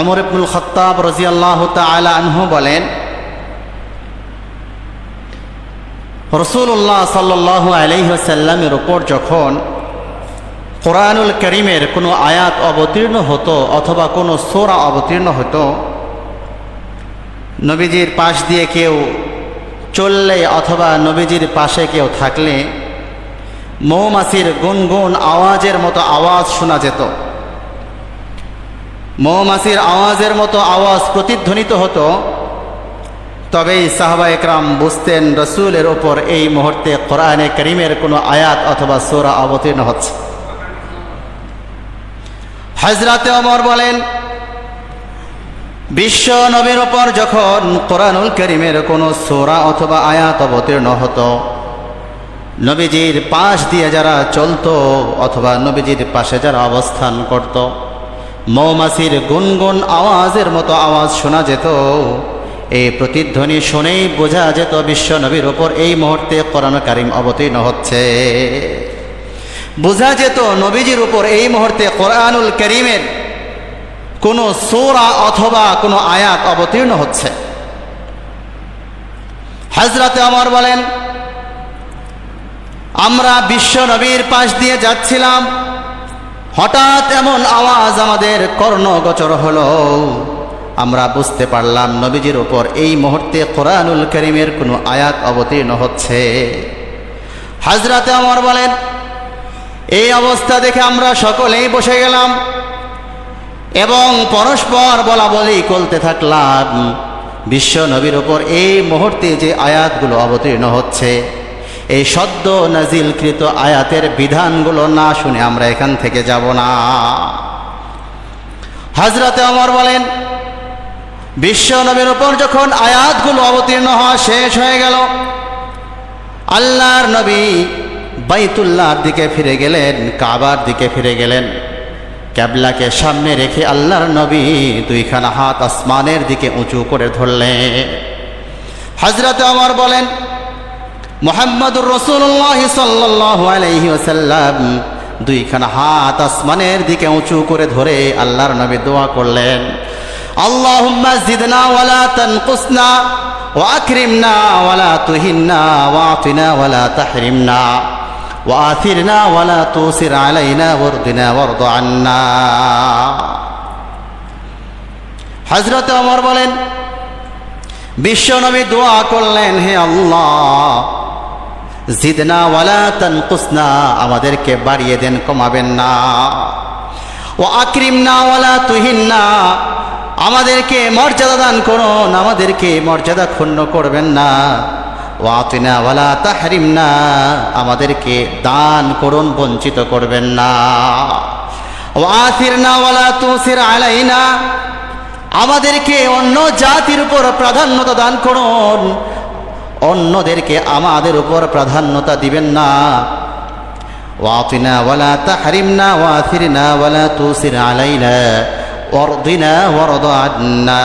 অমর ইবনুল খত্তাব রাজিয়াল্লাহ তালা আনহু বলেন রসুল্লাহ সাল্লাহ আলহিহাসাল্লামের ওপর যখন কোরআনুল করিমের কোনো আয়াত অবতীর্ণ হতো অথবা কোনো সোরা অবতীর্ণ হতো, নবীজির পাশ দিয়ে কেউ চললে অথবা নবীজির পাশে কেউ থাকলে মৌমাছির গুনগুন আওয়াজের মতো আওয়াজ শোনা যেত। মৌমাছির আওয়াজের মতো আওয়াজ প্রতিধ্বনিত হতো, তবেই সাহবা একরাম বুঝতেন রসুলের ওপর এই মুহূর্তে কোরআনে করিমের কোনো আয়াত অথবা সোরা অবতীর্ণ হচ্ছে। হজরাতে অমর বলেন, বিশ্ব নবীর ওপর যখন কোরআনুল করিমের কোনো সোরা অথবা আয়াত অবতীর্ণ হতো, নবীজির পাশ দিয়ে যারা চলতো অথবা নবীজির পাশে যারা অবস্থান করত মৌমাছির গুনগুন আওয়াজের মতো আওয়াজ শোনা যেত। এই প্রতিধ্বনি শুনেই বোঝা যেত বিশ্ব নবীর ওপর এই মুহূর্তে কোরআন কারিম অবতীর্ণ হচ্ছে। বোঝা যেত নবীজির উপর এই মুহূর্তে কোরআনুল করিমের কোনো সোরা অথবা কোনো আয়াত অবতীর্ণ হচ্ছে। হাজরাতে আমার বলেন, আমরা বিশ্ব নবীর পাশ দিয়ে যাচ্ছিলাম হঠাৎ এমন আওয়াজ আমাদের কর্ণগোচর হলো। আমরা বুঝতে পারলাম নবীজির ওপর এই মুহূর্তে কোরআনুল করিমের কোনো আয়াত অবতীর্ণ হচ্ছে। হাজরাতে আমার বলেন, এই অবস্থা দেখে আমরা সকলেই বসে গেলাম এবং পরস্পর বলা বলি করতে থাকলাম। বিশ্ব নবীর ওপর এই মুহূর্তে যে আয়াতগুলো অবতীর্ণ হচ্ছে এই সদ্য নাজিলকৃত আয়াতের বিধানগুলো না শুনে আমরা এখান থেকে যাব না। হাজরাতে অমর বলেন, বিশ্ব নবীর উপর যখন আয়াতগুলো অবতীর্ণ হওয়া শেষ হয়ে গেল, আল্লাহর নবী বাইতুল্লাহর দিকে ফিরে গেলেন, কাবার দিকে ফিরে গেলেন। ক্যাবলাকে সামনে রেখে আল্লাহর নবী দুইখানা হাত আসমানের দিকে উঁচু করে ধরলেন। হজরত আমার বলেন মোহাম্মদুর রসুল্লাহ সাল্লাহ আলহি ওসাল্লাম দুইখানা হাত আসমানের দিকে উঁচু করে ধরে আল্লাহর নবী দোয়া করলেন, আল্লাহুম্মা জিদনা ওয়ালা তানকুসনা ওয়াকরিমনা ওয়ালা তুহিন্না ওয়ালা বলেন বিশ্বনবী দোয়া করলেন, হে আল্লাহ জিদনা ওয়ালা আমাদেরকে বাড়িয়ে দেন, কমাবেন না। ও আকরিমনা ওয়ালা তুহিন্না, আমাদেরকে মর্যাদা দান করুন, আমাদেরকে মর্যাদা ক্ষুণ্ণ করবেন না। ও আতিনা ওয়ালা তাহরিমনা, আমাদেরকে দান করুন, বঞ্চিত করবেন না। ও আথিরনা ওয়ালা তুসির আলাইনা, আমাদেরকে অন্য জাতির উপর প্রাধান্যতা দান করুন অন্যদেরকে আমাদের উপর প্রাধান্যতা দিবেন না। ওয়াতিনা ওয়ালা তাহরিমনা ওয়াথিরনা ওয়ালা তুসির আলাইনা, ওয়ারদিনা ওয়ারদ আন্না